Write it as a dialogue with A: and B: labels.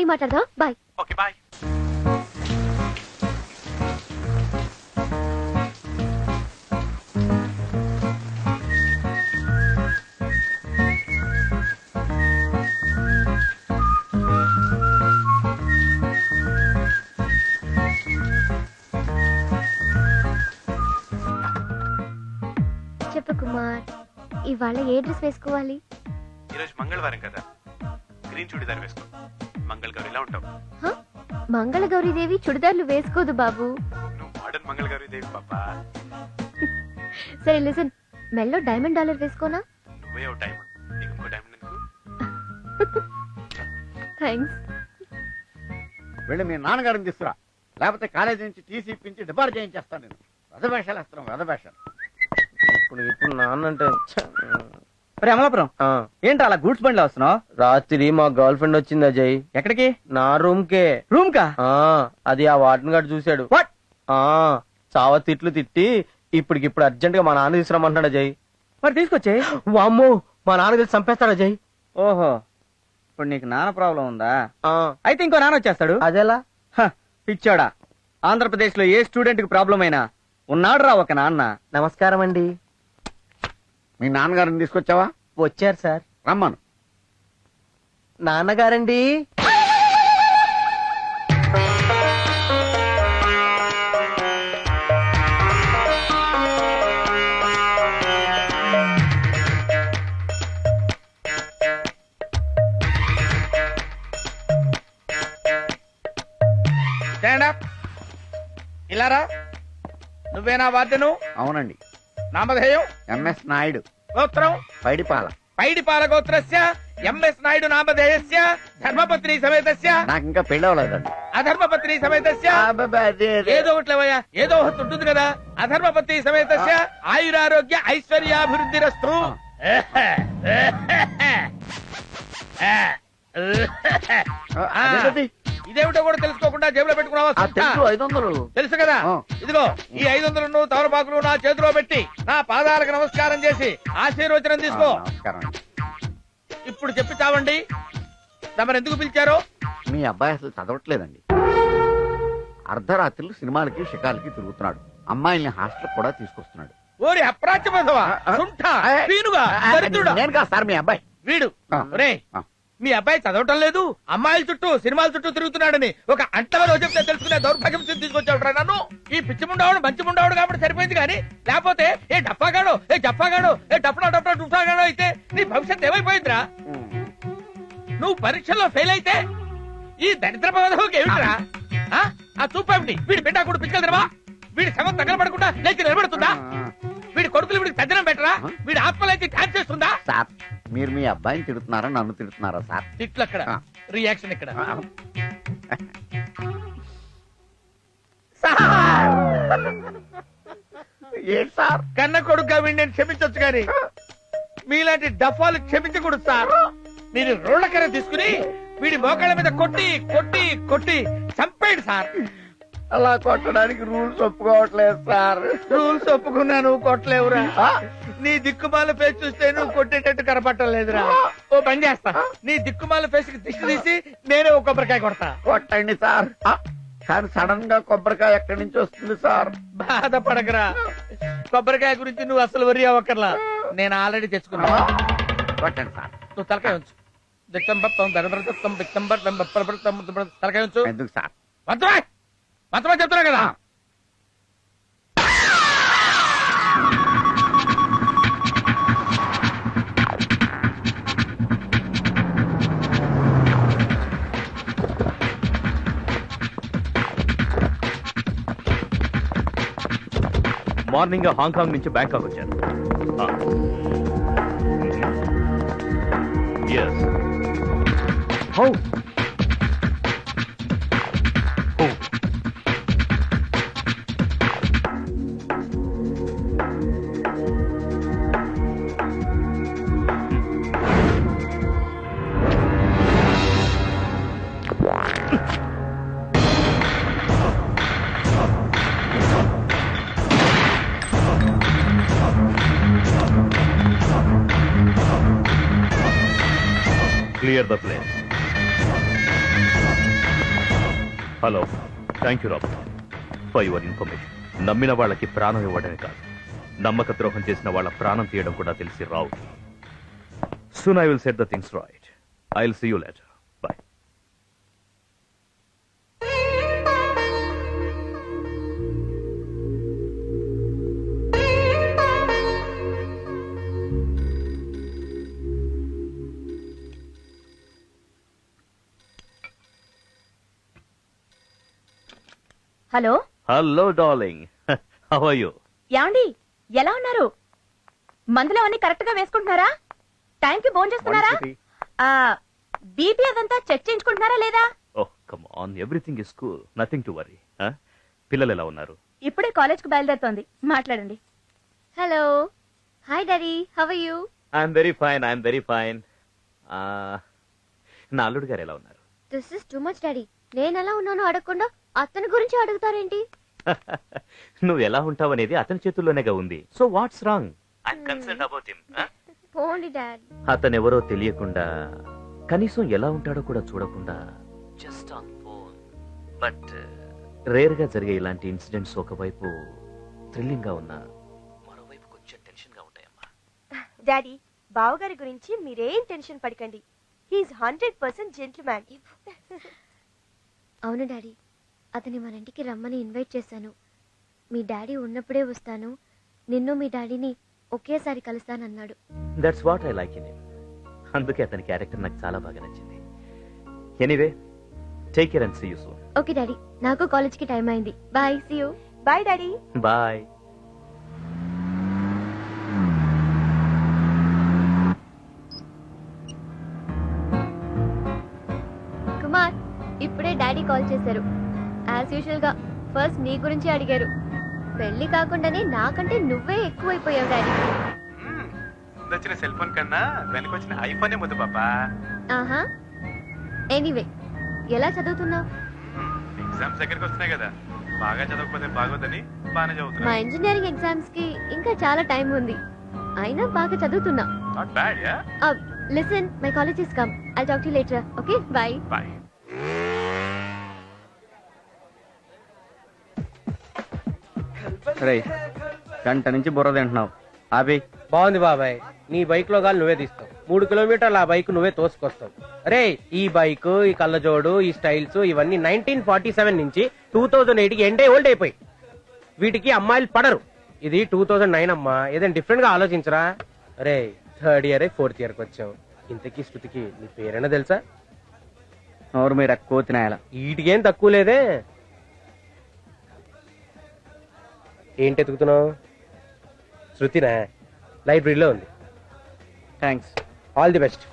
A: మళ్ళీ మాట్లాడదాం bye.
B: Okay bye.
A: చెప్పు కుమార్ ఇవాళ ఏ డ్రెస్ వేసుకోవాలి?
B: ఈరోజు మంగళవారం కదా. గ్రీన్ చూడిదార్ వేసుకో. మంగళ గౌరిలా ఉంటావు.
A: హ? మంగళగౌరీదేవి చుడిదార్లు వేసుకోదు బాబు.
B: నువ్వు మోడర్న్ మంగళ గౌరి దేవి పాపా.
A: సరే లిసన్ మెల్లో డైమండ్ డాలర్ వేసుకోనా?
B: నువ్వే ఓ డైమండ్. నీకు ఇంకో డైమండ్ ఎందుకు?
A: థ్యాంక్స్
C: వెళ్ళి మీ నాన్నగారిని తీసుకురా. లేకపోతే కాలేజీ నుంచి టీసీ ఇప్పించి డిపార్ట్ చేయించేస్తాను నేను. రథవేషాలు వేస్తున్నాం రథవేషాలు
D: ఇప్పుడు ఇప్పుడు నాన్న అంటే
E: మరి అమలాపురం ఏంటి అలా గూడ్స్ బండిలో వస్తున్నావు?
D: రాత్రి మా గర్ల్ ఫ్రెండ్ వచ్చింది అజయ్.
E: ఎక్కడికి?
D: నా రూమ్ కే
E: రూమ్ కా
D: అది ఆ వాటిని గారు చూశాడు? ఆ చావ తిట్లు తిట్టి ఇప్పటికిప్పుడు అర్జెంట్గా మా నాన్న తీసుకురమ్మంటున్నాడు అజయ్.
E: మరి తీసుకొచ్చే
D: వామ్మో మా నాన్న తెలిసి చంపేస్తాడు అజయ్.
E: ఓహో ఇప్పుడు నీకు నాన్న ప్రాబ్లం ఉందా? అయితే ఇంకో నాన్న వచ్చేస్తాడు.
D: అదెలా?
E: హ, పిచ్చోడా. ఆంధ్రప్రదేశ్లో ఏ స్టూడెంట్కి ప్రాబ్లం అయినా ఉన్నాడు రా ఒక నాన్న.
D: నమస్కారం అండి
C: మీ నాన్నగారిని తీసుకొచ్చావా?
D: వచ్చారు సార్.
C: రమ్మను.
D: నాన్నగారండి?
E: స్టాండ్ అప్ ఇలారా నువ్వేనా వాద్యను?
C: అవునండి.
E: నామధేయం.
C: ఎంఎస్ నాయుడు.
E: గోత్రం.
C: పైడిపాల.
E: పైడిపాల గోత్రస్య ఎంఎస్ నాయుడు నామధేయస్య. ధర్మపత్ని సమేతస్య.
C: నాకు ఇంకా పెళ్ళి అవ్వలేదండి
E: అధర్మపత్ని సమేతస్య. ఏదో ఒకటి లేవయ్యా. ఏదో ఒకటి ఉంటుంది కదా. అధర్మపత్ని సమేతస్య. ఆయురారోగ్య ఐశ్వర్యాభివృద్ధిరస్తు.
C: ఆ, అదేంటది?
E: ఇదేమిటో కూడా తెలుసుకోకుండా జేబులో పెట్టుకున్నావా?
C: తెలుసు ఐదు వందలు.
E: తెలుసు కదా. ఇదిగో ఈ ఐదు వందలను తమలపాకులు నా చేతిలో పెట్టి నా పాదాలకు నమస్కారం చేసి ఆశీర్వచనం తీసుకో. ఇప్పుడు చెప్పి చావండి. తమరు ఎందుకు పిలిచారో?
C: మీ అబ్బాయి అసలు చదవట్లేదండి. అర్ధరాత్రులు సినిమాలకి షికాలకి తిరుగుతున్నాడు. అమ్మాయిల్ని హాస్టల్ కూడా తీసుకొస్తున్నాడు.
E: ఓరి అప్రాచ్యమధవా దరిద్రుడా?
C: నేను కాదు సార్ మీ అబ్బాయి.
E: వీడు.
C: ఆ.
E: మీ అబ్బాయి చదవటం లేదు అమ్మాయిల చుట్టూ సినిమాల చుట్టూ తిరుగుతున్నాడని ఒక అంటవరో చెప్తే తెలుసుకునే దౌర్భాగ్యం తీసుకొచ్చాడు నన్ను. ఈ పిచ్చి ముండావుడు మంచి ముండావుడు కాబట్టి సరిపోయింది కానీ లేకపోతే ఏ డప్పాగాడో ఏ జప్పాగాడో ఏ డప్పనా డప్పనా డుఫాగాడో అయితే నీ భవిష్యత్తు ఏమైపోయిందిరా? నువ్వు పరీక్షల్లో ఫెయిల్ అయితే ఈ దరిద్ర పదవికి ఏమిట్రా? ఆ? చూపేమిటి వీడి బిడ్డ కూడా పిచ్చలు తినవా? వీడి శవం తగలబడకుండా లేచి నిలబడుతుందా? వీడి కొడుకులు వీడికి పెద్దనం పెట్టరా? వీడి ఆత్మలైతే ఛాన్స్ చేస్తుందా?
C: మీరు మీ అబ్బాయిని తిడుతున్నారా నన్ను తిడుతున్నారా సార్?
E: తిట్లు అక్కడ.
C: ఆ.
E: రియాక్షన్ ఇక్కడ.
C: ఏంటి సార్!
E: కన్న కొడుకుగా వీడిని నేను క్షమించొచ్చు కానీ మీలాంటి డఫాలు క్షమించకూడదు సార్. మీరు రోళ్ళకర తీసుకుని వీడి మోకాళ్ళ మీద కొట్టి కొట్టి కొట్టి చంపేయండి సార్.
C: అలా కొట్టడానికి రూల్స్ ఒప్పుకోవట్లేదు సార్.
E: రూల్స్ ఒప్పుకున్నా నువ్వు కొట్టలేవురా. నీ దిక్కుమాల ఫేస్ చూస్తే నువ్వు కొట్టేటట్టు కనపట్టలేదురా ఓ పని చేస్తా నీ దిక్కుమాల ఫేస్కి దిష్టి తీసి నేనే ఒక కొబ్బరికాయ కొడతా.
C: కొట్టండి సార్. ఆ, కానీ సడన్గా కొబ్బరికాయ ఎక్కడి నుంచి వస్తుంది సార్?
E: బాధపడకరా. కొబ్బరికాయ గురించి నువ్వు అసలు వరి అవ్వకర్లా నేను ఆల్రెడీ తెచ్చుకున్నా
C: కొట్టండి సార్.
E: నువ్వు తలకాయ ఉంచు. బప్పడబడతం తలకాయ ఉంచు
C: ఎందుకు సార్
E: మంత్రమా మంత్రమా చెప్తున్నా కదా
B: మార్నింగ్ హాంకాంగ్ నుంచి బ్యాంకాక్ వచ్చాను how clear the place
F: hello thank you Robert for your information. నమ్మిన వాళ్ళకి ప్రాణం ఇవ్వడమే కాదు. నమ్మక ద్రోహం చేసిన వాళ్ళ ప్రాణం తీయడం కూడా తెలిసి రావు. Soon I will set the things right I will see you later
G: hello?
F: Hello darling. How are you
G: యాండి ఎలా ఉన్నారు? మందులు అన్ని కరెక్ట్గా వేసుకుంటున్నారా? టైంకి ఫోన్ చేస్తున్నారా? ఆ బీపీ అదంతా చెక్ చేయించుకుంటున్నారా లేదా?
F: ఓహ్ come on everything is cool nothing to worry పిల్లలు ఎలా ఉన్నారు?
G: ఇప్పుడే కాలేజ్కు బయలుదేరుతోంది. మాట్లాడండి.
A: Hello. Hi daddy how you
F: I'm very fine I'm very fine నా అల్లుడు గారు ఎలా ఉన్నారు?
A: This is too much daddy నేను ఎలా ఉన్నానో అడగకుండా అతని గురించి అడుగుతారేంటి?
F: నువ్వు ఎలా ఉంటావు అనేది అతని చేతుల్లోనేగా ఉంది. So what's wrong I concern about him
A: పోండి డాడ్.
F: అతను ఎవరో తెలియకుండా కనీసం ఎలా ఉంటాడో కూడా చూడకుండా జస్ట్ ఆన్ ఫోన్ బట్ రేర్గా జరిగే ఇలాంటి ఇన్సిడెంట్స్ ఒకవైపు థ్రిల్లింగ్గా ఉన్నా మరోవైపు కొంచెం టెన్షన్గా ఉంటాయమ్మా.
H: డాడీ బావగారి గురించి మీరేం టెన్షన్ పడకండి. హీఈస్ హండ్రెడ్ పర్సెంట్ జెంట్మ్యాన్
A: అవును డాడీ. అతని మన ఇంటికి రమ్మని ఇన్వైట్ చేశాను. మీ డాడీ ఉన్నప్పుడే వస్తాను. నిన్ను మీ డాడీని ఒకేసారి కలుస్తానన్నాడు.
F: That's what I like in అందుకే అతని క్యారెక్టర్ నాకు చాలా బాగా నచ్చింది. Anyway take care and see you soon
A: okay daddy నాకు కాలేజ్కి టైం అయింది. Bye see you
H: bye daddy
F: bye
A: Kumar ఇప్పుడే డాడీ కాల్ చేశారు. యాజ్ యూజువల్గా ఫస్ట్ నీ గురించి అడిగారు. పెళ్ళి కాకుండానే నాకంటే నువ్వే ఎక్కువైపోయావు డాడీ.
B: వచ్చిన సెల్ ఫోన్ కన్నా వెనకొచ్చిన ఐఫోనే ముద్దు పాపా.
A: ఆహా. ఎనీవే ఎలా చదువుతున్నావు?
B: ఎగ్జామ్స్ దగ్గరికి వస్తున్నాయి కదా. బాగా చదవకపోతే బాగోదని బాగానే
A: మా
B: చదువుతున్నా
A: ఇంజనీరింగ్ ఎగ్జామ్స్కి ఇంకా చాలా టైం ఉంది. అయినా బాగా చదువుతున్నా.
B: Not bad yeah
A: listen my college is come I talk to later okay bye
B: bye
D: రే గంట నుంచి బుర్ర తింటున్నావు. ఆపి.
I: బాగుంది బాబాయ్. నీ బైక్లో గాలి నువ్వే తీస్తావు. మూడు కిలోమీటర్ల ఆ బైక్ నువ్వే తోసుకొస్తావు. రే ఈ బైక్ ఈ కళ్ళజోడు ఈ స్టైల్స్ ఇవన్నీ నైన్టీన్ ఫార్టీ సెవెన్ నుంచి టూ థౌజండ్ ఎయిట్కి ఎండే ఓల్డ్ అయిపోయి. వీటికి అమ్మాయిలు పడరు. ఇది టూ థౌజండ్ నైన్ అమ్మా. ఏదైనా డిఫరెంట్గా ఆలోచించరా? రే థర్డ్ ఇయర్ ఫోర్త్ ఇయర్కి వచ్చావు. ఇంతకీ శృతికి నీ పేరైనా తెలుసా?
D: నోరు మీరు ఎక్కువ తినాయాల
I: వీటికేం తక్కువ లేదే. ఏంటి ఎతుకుతున్నావు శృతినా లైబ్రరీలో ఉంది.
D: Thanks
I: all the best